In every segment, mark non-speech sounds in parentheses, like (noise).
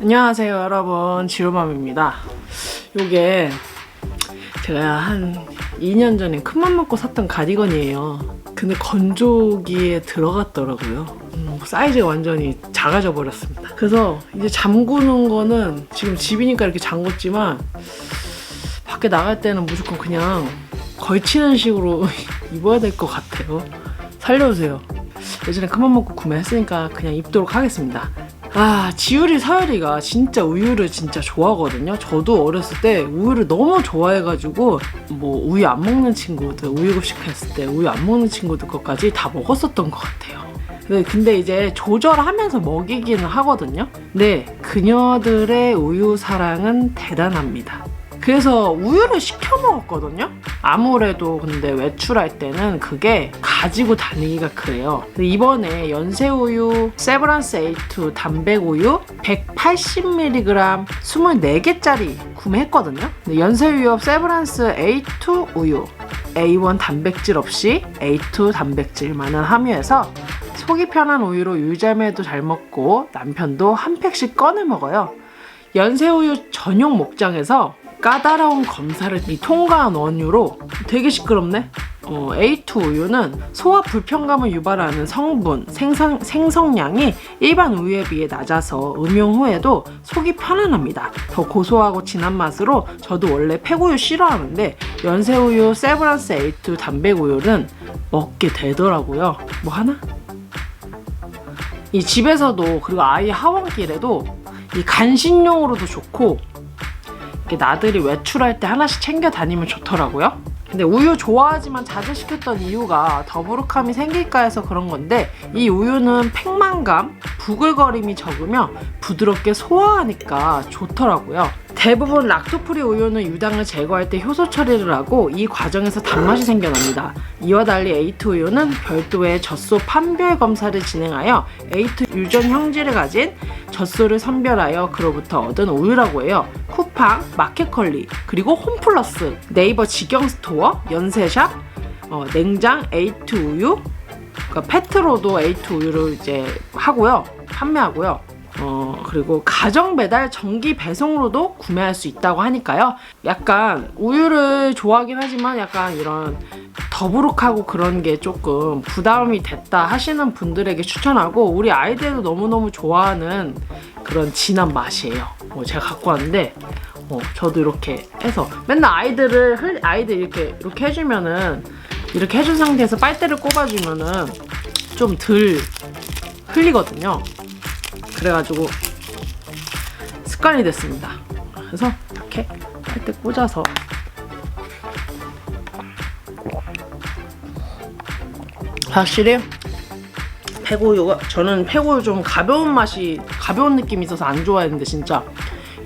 안녕하세요 여러분. 지루맘입니다. 요게 제가 한 2년 전에 큰맘 먹고 샀던 가디건이에요. 근데 건조기에 들어갔더라고요. 음, 사이즈가 완전히 작아져 버렸습니다. 그래서 이제 잠그는 거는 지금 집이니까 이렇게 잠궜지만 밖에 나갈 때는 무조건 그냥 걸치는 식으로 (laughs) 입어야 될 것 같아요. 살려주세요. 예전에 큰맘 먹고 구매했으니까 그냥 입도록 하겠습니다 아, 지율이 서열이가 진짜 우유를 진짜 좋아하거든요. 저도 어렸을 때 우유를 너무 좋아해가지고 뭐 우유 안 먹는 친구들 우유 급식했을 때 우유 안 먹는 친구들 것까지 다 먹었었던 것 같아요. 네, 근데 이제 조절하면서 먹이기는 하거든요. 근데 그녀들의 우유 사랑은 대단합니다. 그래서 우유를 시켜 먹었거든요. 아무래도 근데 외출할 때는 그게 가지고 다니기가 그래요. 이번에 연세우유 세브란스 A2 단백우유 180mg 24개짜리 구매했거든요. 근데 연세우유 세브란스 A2 우유 A1 단백질 없이 A2 단백질만을 함유해서 속이 편한 우유로 유자매도 잘 먹고 남편도 한 팩씩 꺼내 먹어요. 연세우유 전용 목장에서 까다로운 검사를 이 통과한 원유로 되게 시끄럽네. 어, A2 우유는 소화 불편감을 유발하는 성분, 생성, 생성량이 일반 우유에 비해 낮아서 음용 후에도 속이 편안합니다. 더 고소하고 진한 맛으로 저도 원래 폐우유 싫어하는데 연세우유 세브란스 A2 단백우유는 먹게 되더라고요. 뭐 하나? 이 집에서도 그리고 아이 하원길에도 이 간식용으로도 좋고 이렇게 나들이 외출할 때 하나씩 챙겨 다니면 좋더라고요. 근데 우유 좋아하지만 자주 시켰던 이유가 더부룩함이 생길까 해서 그런 건데 이 우유는 팽만감, 부글거림이 적으며 부드럽게 소화하니까 좋더라고요. 대부분 락토프리 우유는 유당을 제거할 때 효소 처리를 하고 이 과정에서 단맛이 생겨납니다. 이와 달리 A2 우유는 별도의 젖소 판별 검사를 진행하여 A2 유전 형질을 가진 젖소를 선별하여 그로부터 얻은 우유라고 해요. 쿠팡, 마켓컬리, 그리고 홈플러스, 네이버 직영스토어, 연세샵, 어, 냉장 A2 우유, 그러니까 페트로도 A2 우유를 이제 하고요. 판매하고요. 어, 그리고 가정 배달 정기 배송으로도 구매할 수 있다고 하니까요. 약간 우유를 좋아하긴 하지만 약간 이런 더부룩하고 그런 게 조금 부담이 됐다 하시는 분들에게 추천하고 우리 아이들도 너무너무 좋아하는 그런 진한 맛이에요. 어, 제가 갖고 왔는데 어, 저도 이렇게 해서 맨날 아이들을 흘, 아이들 이렇게 이렇게 해주면은 이렇게 해준 상태에서 빨대를 꼽아주면은 좀 덜 흘리거든요. 그래가지고 습관이 됐습니다. 그래서 이렇게 빨대 꽂아서 확실히 폐고유가 저는 폐고유 좀 가벼운 맛이 가벼운 느낌이 있어서 안 좋아했는데 진짜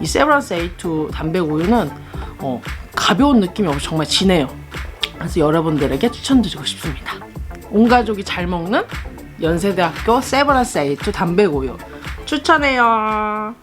이 세브란스 A2 단백우유는 어, 가벼운 느낌이 없어 정말 진해요. 그래서 여러분들에게 추천드리고 싶습니다. 온 가족이 잘 먹는 연세대학교 세브란스 A2 단백우유 추천해요.